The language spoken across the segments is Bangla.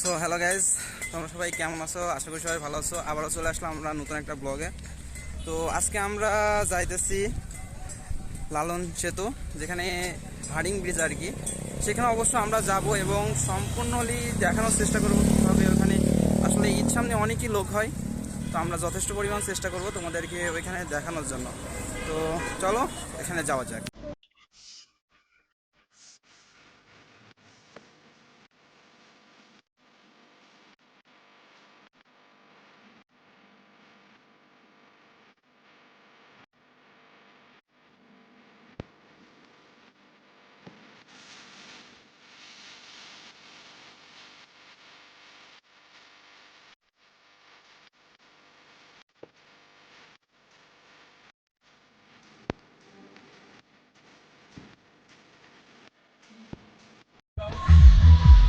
সো হ্যালো গাইজ তোমরা সবাই কেমন আছো? আশা করি সবাই ভালো আছো। আবারও চলে আসলাম আমরা নতুন একটা ব্লগে তো, আজকে আমরা যাইতেছি লালন সেতু, যেখানে হাডিং ব্রিজ আর কি। সেখানে অবশ্য আমরা যাব এবং সম্পূর্ণলি দেখানোর চেষ্টা করব কীভাবে ওখানে আসলে ঈদ সামনে অনেকই লোক হয়। তো, আমরা যথেষ্ট পরিমাণ চেষ্টা করব তোমাদেরকে ওইখানে দেখানোর জন্য। তো, চলো, এখানে যাওয়া যাক।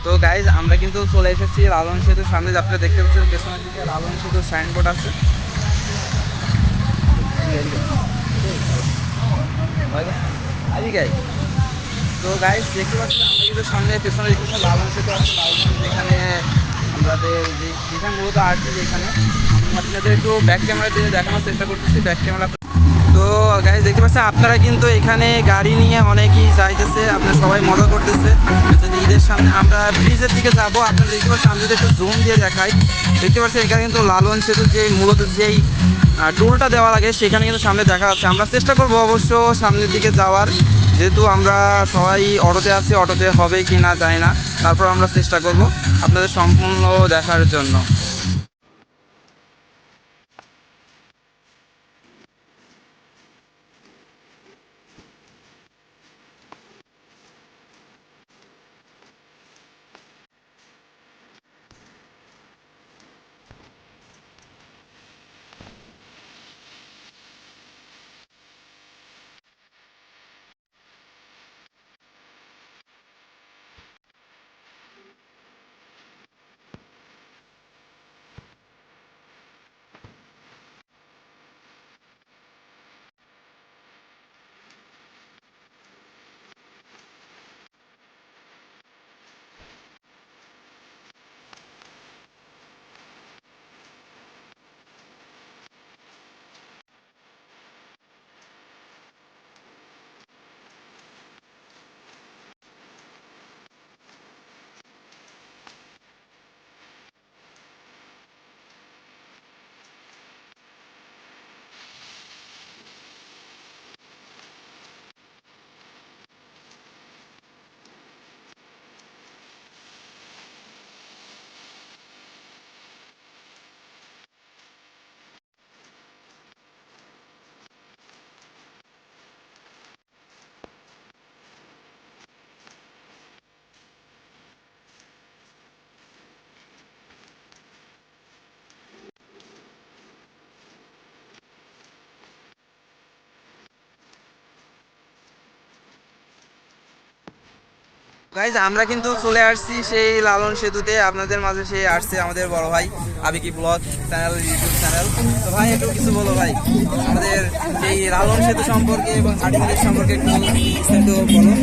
তো গাইজ আমরা কিন্তু চলে এসেছি লালন সেতুর সামনে। আপনারা দেখতে পাচ্ছেন, পেছনের দিকে লালন সেতুর সাইনবোর্ড আছে। তো গাইজ দেখতে পাচ্ছেন, আমরা কিন্তু সামনে পেছনে দেখতেছি লালন সেতু আছে। লালন এখানে আমাদের যেখানে মূলত আসছে যেখানে। আপনাদের একটু ব্যাক ক্যামেরা দিয়ে দেখানোর চেষ্টা করতেছি। ব্যাক ক্যামেরা তো গাইজ দেখতে পাচ্ছেন, আপনারা কিন্তু এখানে গাড়ি নিয়ে অনেকেই যাইতেছে, আপনারা সবাই মজা করতেছে। ঈদের সামনে আমরা ব্রিজের দিকে যাব, আপনারা দেখতে পাচ্ছেন, আমি যদি একটু জুম দিয়ে দেখাই, দেখতে পাচ্ছেন, এখানে কিন্তু লালন সেতু যে মূলত যেই টোলটা দেওয়া লাগে, সেখানে কিন্তু সামনে দেখা যাচ্ছে। আমরা চেষ্টা করব অবশ্য সামনের দিকে যাওয়ার, যেহেতু আমরা সবাই অটোতে আছি, অটোতে হবে কি না যায় না। তারপর আমরা চেষ্টা করব আপনাদের সম্পূর্ণ দেখার জন্য। গাইজ আমরা কিন্তু চলে আসছি সেই লালন সেতুতে। আপনাদের মাঝে সেই আসছে আমাদের বড় ভাই আবিকি ব্লগ চ্যানেল, ইউটিউব চ্যানেল। তো ভাই, একটু কিছু বলো ভাই, আমাদের এই লালন সেতু সম্পর্কে এবং হাটিঙ্গের সম্পর্কে একটু বিস্তারিত বলো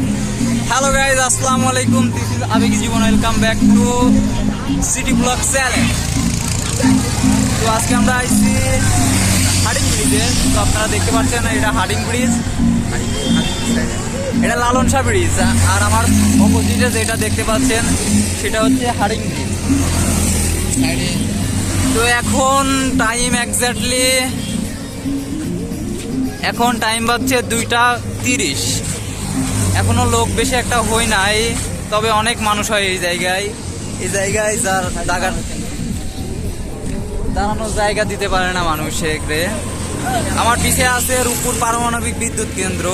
হ্যালো গাইজ আসসালামু আলাইকুম। দিস ইজ আবেগ জীবন। Welcome back to city blog channel তো আজকে আমরা আইছি হাডিং ব্রিজে তো আপনারা দেখতে পাচ্ছেন, এটা হাডিং ব্রিজ এটা লালন শাহ ব্রিজ। আর আমার অপোজিটে যেটা দেখতে পাচ্ছেন সেটা হচ্ছে ব্রিজ। তো এখন টাইম এক্স্যাক্টলি এখন টাইম বাজছে দুইটা তিরিশ। এখনও লোক বেশি একটা হই নাই তবে অনেক মানুষ হয় এই জায়গায়। এই জায়গায় যার দাগার দাঁড়ানোর জায়গা দিতে পারে না মানুষ এখানে আমার পিছে আছে রূপপুর পারমাণবিক বিদ্যুৎ কেন্দ্র।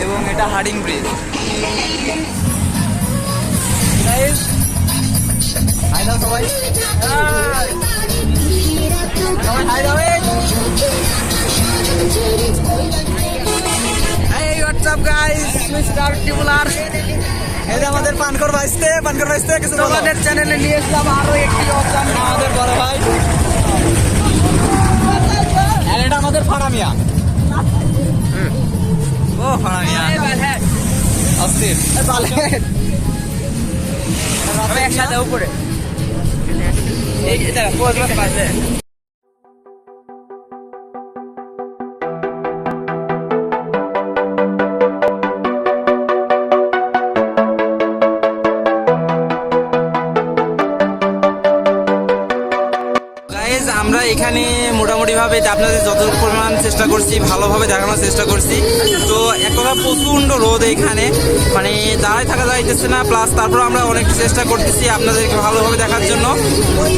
এবং এটা হার্ডিং ব্রিজ। দাও সবাই। সবাই দাও. এই। আমাদের পানকর ভাইস্তে পানকর ভাইস্তে কিছু আমাদের চ্যানেলে নিয়ে এসলাম আরও একটি অপশন আমাদের বড় ভাই। আর এটা আমাদের ফাড়ামিয়া একসাথে উপরে। এই পাশে। আমরা এখানে মোটামুটি ভাবে আপনাদের যত পরিমাণ চেষ্টা করছি ভালোভাবে দেখানোর চেষ্টা করছি। এক প্রচণ্ড রোদ এখানে। মানে দাঁড়ায় থাকা যাইতেছে না প্লাস তারপর আমরা অনেক চেষ্টা করতেছি আপনাদেরকে ভালোভাবে দেখার জন্য।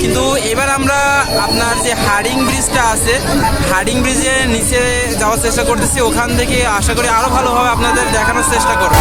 কিন্তু এবার আমরা আপনার যে হার্ডিং ব্রিজটা আছে, হার্ডিং ব্রিজের নিচে যাওয়ার চেষ্টা করতেছি। ওখান থেকে আশা করি আরও ভালোভাবে আপনাদের দেখানোর চেষ্টা করব।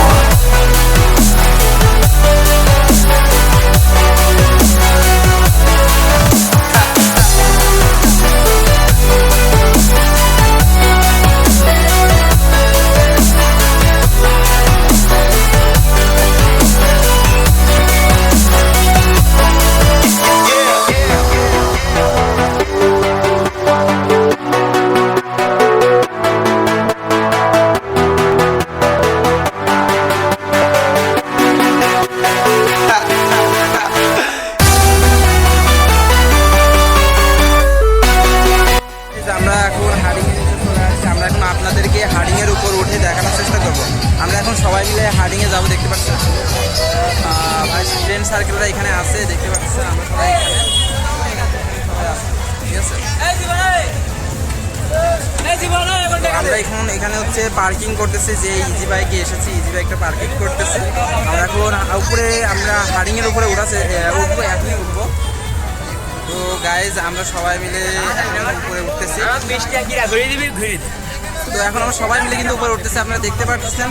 এখন সবাই মিলে হাডিং এ যাব দেখতে পাচ্ছেন। আহ, ভাই ফ্রেন্ড সার্কেলরা এখানে আছে দেখতে পাচ্ছেন আমরা সবাই এখানে। আমরা এখন এখানে হচ্ছে পার্কিং করতেছি যে ইজি বাইকে এসেছি ইজি বাইকটা পার্কিং করতেছে। আমরা এখন উপরে আমরা হারিংয়ের উপরে উঠাছে উঠবো এখনই উঠবো। তো গাইজ আমরা সবাই মিলে এখন উপরে উঠতেছি। তো এখন আমরা সবাই মিলে কিন্তু উপরে উঠতেছি আপনারা দেখতে পাচ্ছেন।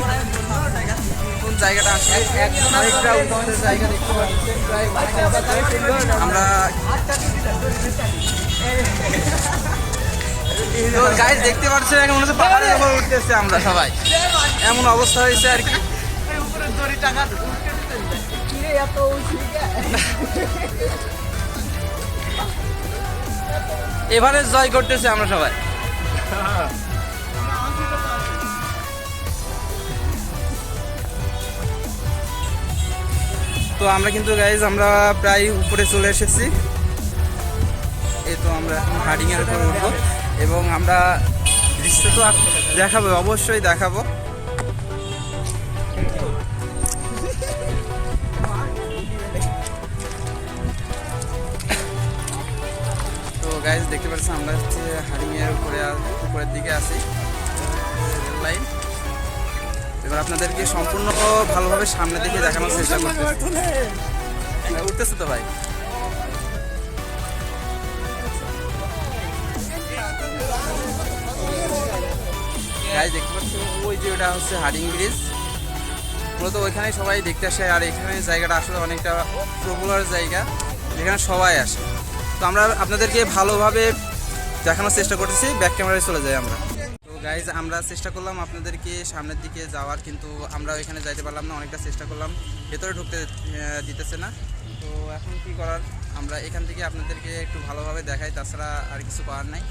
কোন জায়গাটা আছে? আরেকটা উন্নতের জায়গা দেখতে পাচ্ছেন আমরা তো গাইজ দেখতে পাচ্ছেন এখন মনে উপর উঠতেছি আমরা সবাই। এমন অবস্থা হয়েছে আর কি। এবারে জয় করতেছি আমরা সবাই। তো আমরা কিন্তু গাইজ আমরা প্রায় উপরে চলে এসেছি। এই তো আমরা এখন হাডিং এর উপরে উঠবো এবং আমরা দৃশ্য তো দেখাবো, অবশ্যই দেখাবো। তো গাইজ দেখতে পাচ্ছি আমরা হচ্ছে হাডিং এর উপরে উপরের দিকে আছি। Rail line. এবার আপনাদেরকে সম্পূর্ণ ভালোভাবে সামনে দিকে দেখানোর চেষ্টা করতে উঠতেছে তো ভাই? গাইজ দেখতে পাচ্ছ, ওই যে ওটা হচ্ছে হাডিং ব্রিজ। মূলত ওইখানে সবাই দেখতে আসে, আর এখানে জায়গাটা আসলে অনেকটা পপুলার জায়গা, যেখানে সবাই আসে। তো আমরা আপনাদেরকে ভালোভাবে দেখানোর চেষ্টা করতেছি ব্যাক ক্যামেরায় চলে যাই আমরা। গাইজ আমরা চেষ্টা করলাম আপনাদেরকে সামনের দিকে যাওয়ার, কিন্তু আমরা ওইখানে যাইতে পারলাম না, অনেকটা চেষ্টা করলাম। ভেতরে ঢুকতে দিতেছে না। তো এখন কি করার? আমরা এখান থেকে আপনাদেরকে একটু ভালোভাবে দেখাই, তাছাড়া আর কিছু করার নাই।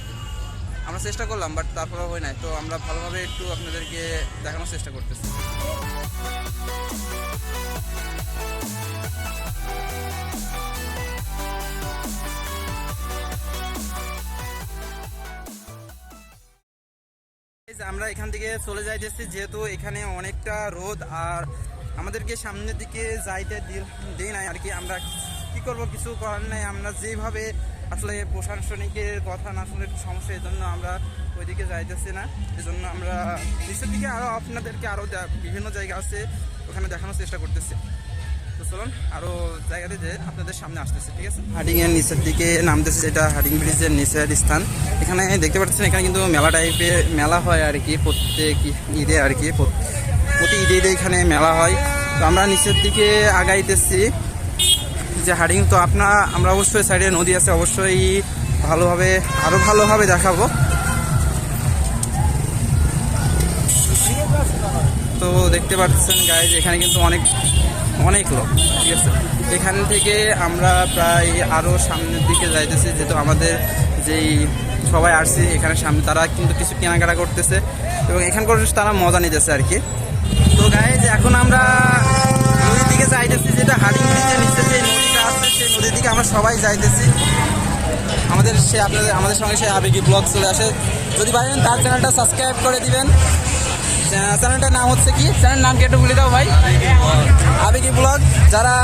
আমরা চেষ্টা করলাম বাট তারপরে হয় নাই। তো আমরা ভালোভাবে একটু আপনাদেরকে দেখানোর চেষ্টা করতেছি। আমরা এখান থেকে চলে যাইতেছি যেহেতু এখানে অনেকটা রোদ আর আমাদেরকে সামনের দিকে যাইতে দিই নাই আর কি। আমরা কি করব কিছু করার নাই, আমরা যেভাবে আসলে প্রশাসনিকের কথা না শুনে একটু সমস্যা এই জন্য আমরা ওইদিকে যাইতেছি না। এই জন্য আমরা নিচের দিকে আরও আপনাদেরকে আরও বিভিন্ন জায়গা আছে, ওখানে দেখানোর চেষ্টা করতেছি। চলুন আরও জায়গাতে যে আপনাদের সামনে আসতেছে, ঠিক আছে? হাডিং এর নিচের দিকে নামতেছে যেটা হাডিং ব্রিজের নিচের স্থান। এখানে দেখতে পাচ্ছেন, এখানে কিন্তু মেলা টাইপের মেলা হয় আর কি, প্রত্যেক ঈদে আর কি, প্রতি ঈদে ঈদে এখানে মেলা হয়। তো আমরা নিচের দিকে আগাইতেছি। যে হাডিং তো আপনার আমরা অবশ্যই সাইডে নদী আছে, অবশ্যই ভালোভাবে আরও ভালোভাবে দেখাবো। তো দেখতে পাচ্ছেন গাইজ এখানে কিন্তু অনেক অনেক লোক, ঠিক আছে? এখান থেকে আমরা প্রায় আরও সামনের দিকে যাইতেছি, যেহেতু আমাদের যেই সবাই আসছে এখানে সামনে, তারা কিন্তু কিছু কেনাকাটা করতেছে এবং এখানকার তারা মজা নিতেছে আর কি। তো গাইজ এখন আমরা নদীর দিকে যাইতেছি, যেটা হাডিং ব্রিজের নিচে যে নদীটা আছে, সেই নদীর দিকে আমরা সবাই যাইতেছি। আমাদের সে আপনাদের, আমাদের সঙ্গে সে আবেগী ব্লগ চলে আসে। যদি পারেন, তার চ্যানেলটা সাবস্ক্রাইব করে দিবেন। চ্যানেলটার নাম হচ্ছে কি? চ্যানেল নাম কি একটু বলে দাও ভাই? আবেগী ব্লগ। যারা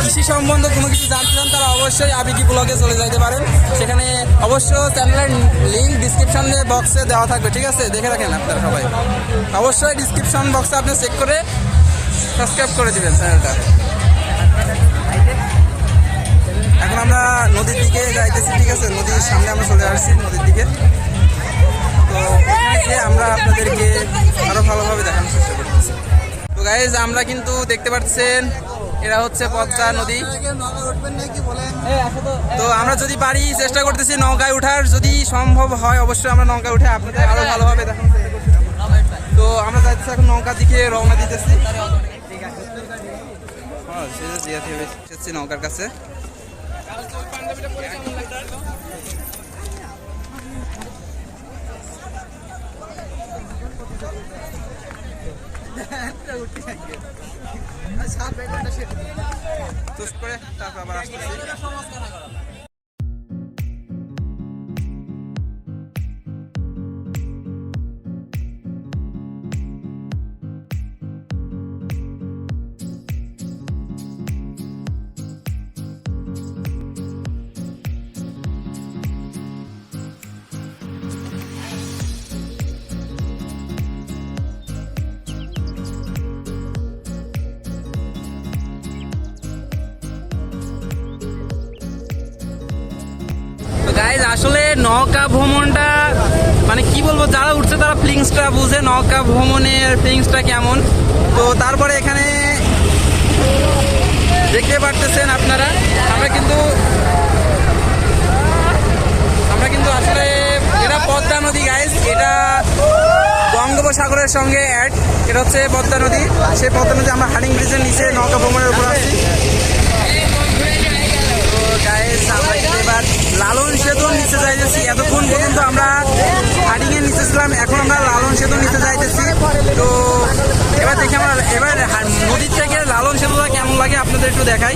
কৃষি সম্বন্ধে কোনো কিছু জানতে চান, তারা অবশ্যই আবেগী ব্লগে চলে যাইতে পারেন। সেখানে অবশ্য চ্যানেলের লিঙ্ক ডিসক্রিপশন বক্সে দেওয়া থাকবে, ঠিক আছে? দেখে রাখেন আপনারা সবাই। অবশ্যই ডিসক্রিপশন বক্সে আপনি চেক করে সাবস্ক্রাইব করে দেবেন চ্যানেলটা। এখন আমরা নদীর দিকে যাইতেছি, ঠিক আছে? নদীর সামনে আমরা চলে আসছি, নদীর দিকে। গিয়ে আমরা আপনাদেরকে আরও ভালোভাবে দেখানোর চেষ্টা করতেছি। তো গাইজ আমরা কিন্তু দেখতে পাচ্ছেন এরা হচ্ছে পদ্মা নদী। তো আমরা যদি পারি চেষ্টা করতেছি নৌকায় ওঠার যদি সম্ভব হয় অবশ্যই আমরা নৌকায় উঠে আপনাদের আরও ভালোভাবে দেখানোর তো আমরা যাচ্ছি এখন নৌকা দিকে রওনা দিতেছি। হ্যাঁ, থেকে নৌকার কাছে। করে তারপর আবার আসতেছি। বলব, যারা উঠছে তারা ফিলিংসটা বুঝে নৌকা ভ্রমণের ফিলিংসটা কেমন। তো তারপরে এখানে দেখতে পারতেছেন আপনারা, আমরা কিন্তু আমরা কিন্তু আসলে এটা পদ্মা নদী গাইজ এটা বঙ্গোপসাগরের সঙ্গে অ্যাড এটা হচ্ছে পদ্মা নদী। সেই পদ্মা নদী আমরা হাডিং ব্রিজের নিচে নৌকা ভ্রমণের উপর আছি। লালন সেতুর নিচে যাইতেছি। এতক্ষণ পর্যন্ত আমরা এর এখন আমরা লালন সেতু নিতে যাইতেছি। তো এবার দেখি আমরা, এবার নদীর থেকে লালন সেতুটা কেমন লাগে আপনাদের একটু দেখাই।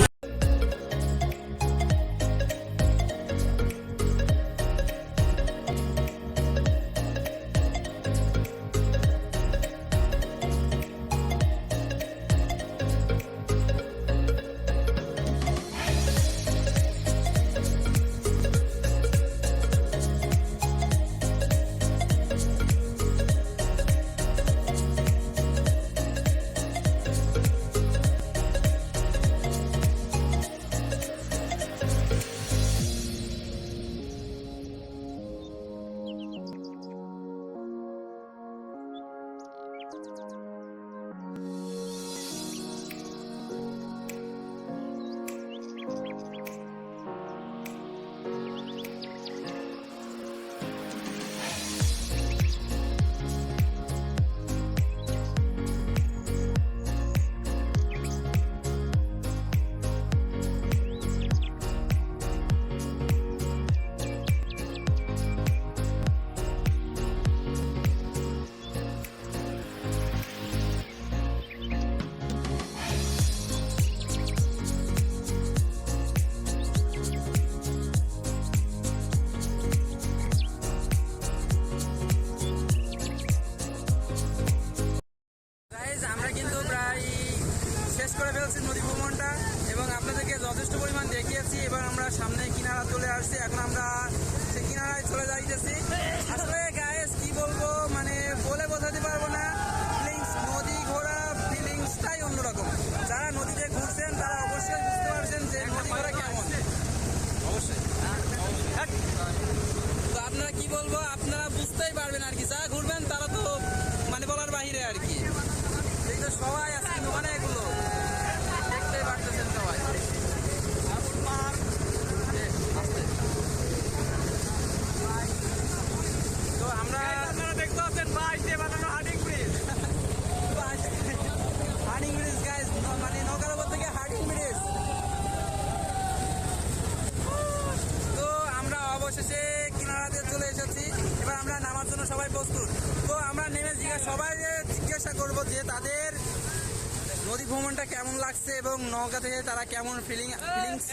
নদী কেমন লাগছে এবং নৌকা থেকে তারা কেমন ফিলিং ফিলিংস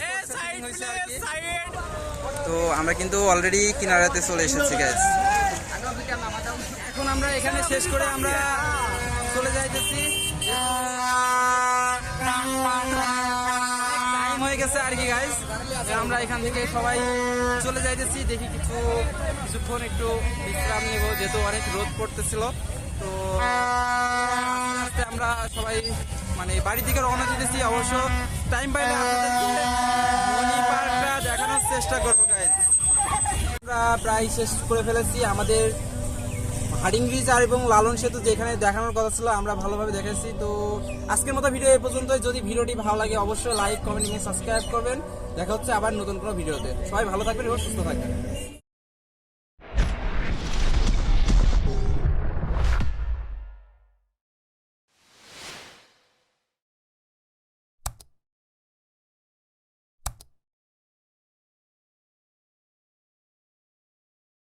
হয়েছে আর কি? তো আমরা কিন্তু অলরেডি কিনারাতে চলে এসেছি গাইস এখন আমরা এখানে শেষ করে আমরা চলে যাইতেছি। টাইম হয়ে গেছে আর কি আমরা এখান থেকে সবাই চলে যাইতেছি। দেখি কিছু কিছুক্ষণ একটু বিশ্রাম নেব যেহেতু অনেক রোদ পড়তেছিল। তো আস্তে আমরা সবাই মানে বাড়ি থেকে রওনা দিতেছি, অবশ্য টাইম পাইলে দেখানোর চেষ্টা করব আমরা প্রায় শেষ করে ফেলেছি। আমাদের হাডিং ব্রিজ আর এবং লালন সেতু যেখানে দেখানোর কথা ছিল, আমরা ভালোভাবে দেখেছি। তো আজকের মতো ভিডিও এ পর্যন্তই। যদি ভিডিওটি ভালো লাগে, অবশ্যই লাইক কমেন্ট সাবস্ক্রাইব করবেন। দেখা হচ্ছে আবার নতুন কোনো ভিডিওতে। সবাই ভালো থাকবেন এবং সুস্থ থাকবেন।